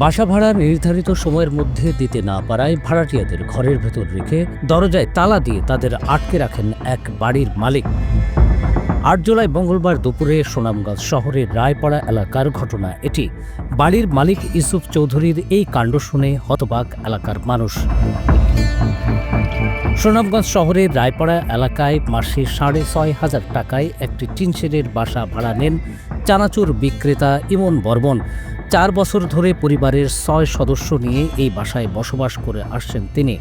বাসা ভাড়া নির্ধারিত সময়ের মধ্যে দিতে না পারায় ভাড়াটিয়াদের ঘরের ভেতর রেখে দরজায় তালা দিয়ে তাদের আটকে রাখেন এক বাড়ির মালিক। আট জুলাই মঙ্গলবার দুপুরে সুনামগঞ্জ শহরের রায়পাড়া এলাকার ঘটনা এটি। বাড়ির মালিক ইউসুফ চৌধুরীর এই কাণ্ড শুনে হতবাক এলাকার মানুষ। সুনামগঞ্জ শহরের রায়পাড়া এলাকায় মাসে সাড়ে ছয় হাজার টাকায় একটি টিনশেডের বাসা ভাড়া নেন চানাচুর বিক্রেতা ইমন বর্মন। চার বছর ধরে পরিবারের ছয় সদস্য নিয়ে এই বাসায় বসবাস করে আসছেন তিনি।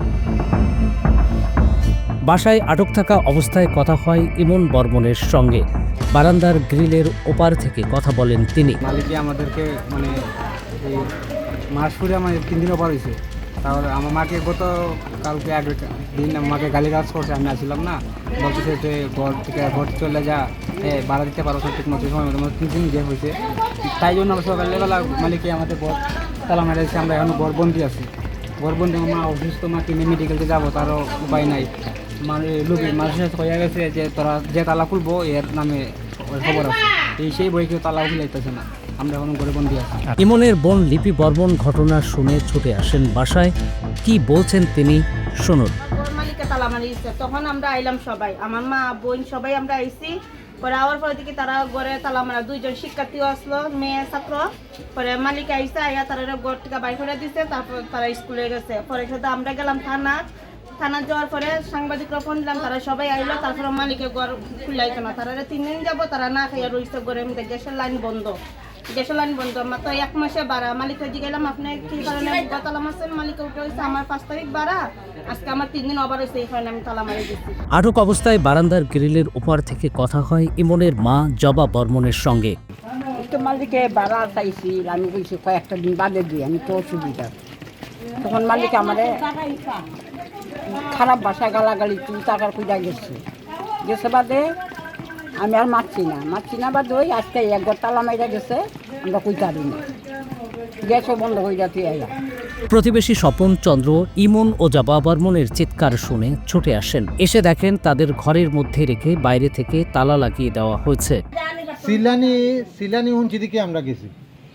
বাসায় আটক থাকা অবস্থায় কথা হয় ইমন বর্মনের সঙ্গে। বারান্দার গ্রিলের ওপার থেকে কথা বলেন তিনি। আমাদেরকে মানে মাস ফুরে আমাদের তিন দিন ওপার হয়েছে তাহলে আমার মাকে গত কালকে এক দিন আমাকে গালি গাছ করছে, আমি আসছিলাম না। বলতেছে যে ঘর থেকে ঘর চলে যা। এ, ভাড়া দিতে পারো ঠিক মতো। সময় মতো তিন দিন যে হয়েছে। তাই জন্য আমরা সকালবেলা মালিকই আমাদের ঘর তালা মেরেছে আমরা এখন ঘরবন্দি আছি। ঘরবন্দি আমার মা অসুস্থ মাকে নিয়ে মেডিকেলতে যাব, তারও উপায় নাই। মানে লোক মানুষের সাথে হয়ে গেছে যে, তোরা যে তালা খুলবো, এর নামে খবর আছে। এই সেই বই কেউ তালা খুলাইতেছে না আমরা এখন ঘরে বন্দি আছি ইমনের বোন লিপি বর্মন ঘটনা শুনে ছুটে আসেন বাসায়। কি বলছেন তিনি? শুনুন। তখন আমরা আইলাম সবাই। আমার মা বোন সবাই আমরা আইছি। পরে আওয়ার পরে দেখি তারা ঘরে তালা মারা দুইজন শিক্ষার্থীও আসলো মেয়ে ছাত্র। পরে মালিক আইসে আইয়া তারা ঘর থেকে বাইর করে দিছে। তারপর তারা স্কুলে গেছে। পরে সাথে আমরা গেলাম থানা। থানা যাওয়ার পরে সাংবাদিকরা ফোন দিলাম তারা সবাই আইলো। তারপরে মালিকে ঘর খুলাইতো না। তারা তিন দিন যাব তারা না খাইয়া রইছে। ঘরের মধ্যে গ্যাসের লাইন বন্ধ। গ্যাসের লাইন বন্ধ। আমার তো এক মাসে বাড়া। মালিককে জিগাইলাম আপনি কি কারণে তালা মারছেন? মালিক উঠে হয়েছে আমার পাঁচ তারিখ বাড়া। আজকে আমার তিন দিন ওভার হয়েছে এই কারণে আমি তালা মারি দিচ্ছি আটক অবস্থায় বারান্দার গ্রিলের উপর থেকে কথা হয় ইমনের মা জবা বর্মনের সঙ্গে। তো মালিকে ভাড়া চাইছি আমি বলছি কয়েকটা দিন বাদে দিই আমি তো অসুবিধা। তখন মালিক আমারে খারাপ ভাষায় গালাগালি তুই টাকার কুইটা গেছে। গেছে বাদে আমি আর মারছি না। মারছি না বাদে ওই আজকে একবার তালা মাইরা গেছে আমরা কুইটা দিই না। গ্যাসও বন্ধ হয়ে যাতে আইয়া। প্রতিবেশী স্বপন চন্দ্র ইমন ও জবা বর্মনের চিৎকার শুনে ছুটে আসেন। এসে দেখেন তাদের ঘরের মধ্যে রেখে বাইরে থেকে তালা লাগিয়ে দেওয়া হয়েছে। সিলানি সিলানি উঞ্চি দিকে আমরা গেছি।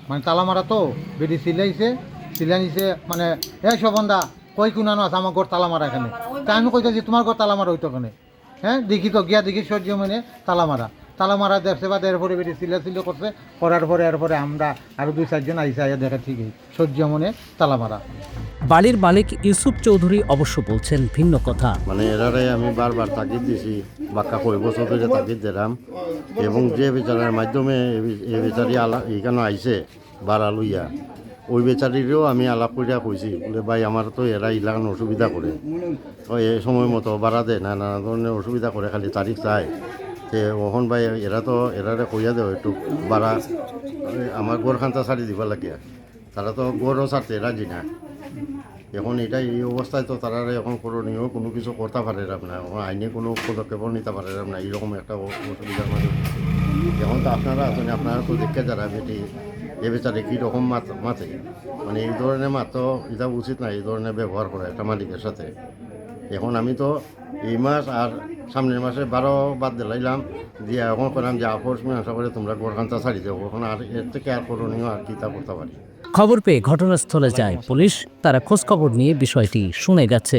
মানে তালা মারা তো বেটি সিলাইছে সিলানিছে মানে এ সবন্দা কই কুনানো আছে আমার ঘর তালা মারা এখানে? তা আমি কইতেছি তোমার ঘর তালা মারা হইতো ওখানে হ্যাঁ দেখি তো গিয়া দেখি সহ্য মানে তালা মারা। তালা মারা দেখছে বা এরপরে বেটি সিলা সিলো করছে করার পরে এরপরে আমরা আরও দুই চারজন আইসে আইয়া দেখে ঠিকই সহ্য মনে তালা মারা। বাড়ির মালিক ইউসুফ চৌধুরী অবশ্য বলছেন ভিন্ন কথা। মানে এরারে আমি বারবার তাগিদ দিছি বাক্কা কই বছর ধরে তাগিদ দিলাম। এবং যে বিচারের মাধ্যমে এ বি- এ বিচারি আলা এখানে আইছে বাড়া লইয়া। ওই বেচারিরও আমি আলাপ করিয়া কইছি বলে, ভাই আমার তো এরা ইলাকান অসুবিধা করে এই সময় মতো বাড়া দেয় না নানা ধরনের অসুবিধা করে খালি তারিখ চায় তে ওহন ভাই এরা তো এরারে কইয়া দেও একটু বাড়া আমার গোর খান্তা ছাড়ি দিবা লাগে। তারা তো গোরও ছাড়তে রাজি না এখন এটা এই অবস্থায় তো তারা এখন করণীয় কোনো কিছু করতে পারে না আইনে কোনো পদক্ষেপ নিতে পারে না, এইরকম একটা অসুবিধার মাঝে এখন তো আপনারা আছেন, আপনারা তো দেখে যারা বেটি এ বেচারে কীরকম মাতে মানে এই ধরনের মাত তো এটা উচিত না, এই ধরনের ব্যবহার করা একটা মালিকের সাথে। এখন আমি তো এই মাস আর সামনের মাসে বারো বাদ দিলাইলাম, দিয়ে এখন করলাম যে আপোষ আশা করে তোমরা গোরখান্তা ছাড়ি দেবো এখন আর এর থেকে আর করণীয় আর কী তা করতে পারি? খবর পেয়ে ঘটনাস্থলে যায় পুলিশ। তারা খোঁজখবর নিয়ে বিষয়টি শুনে গেছে।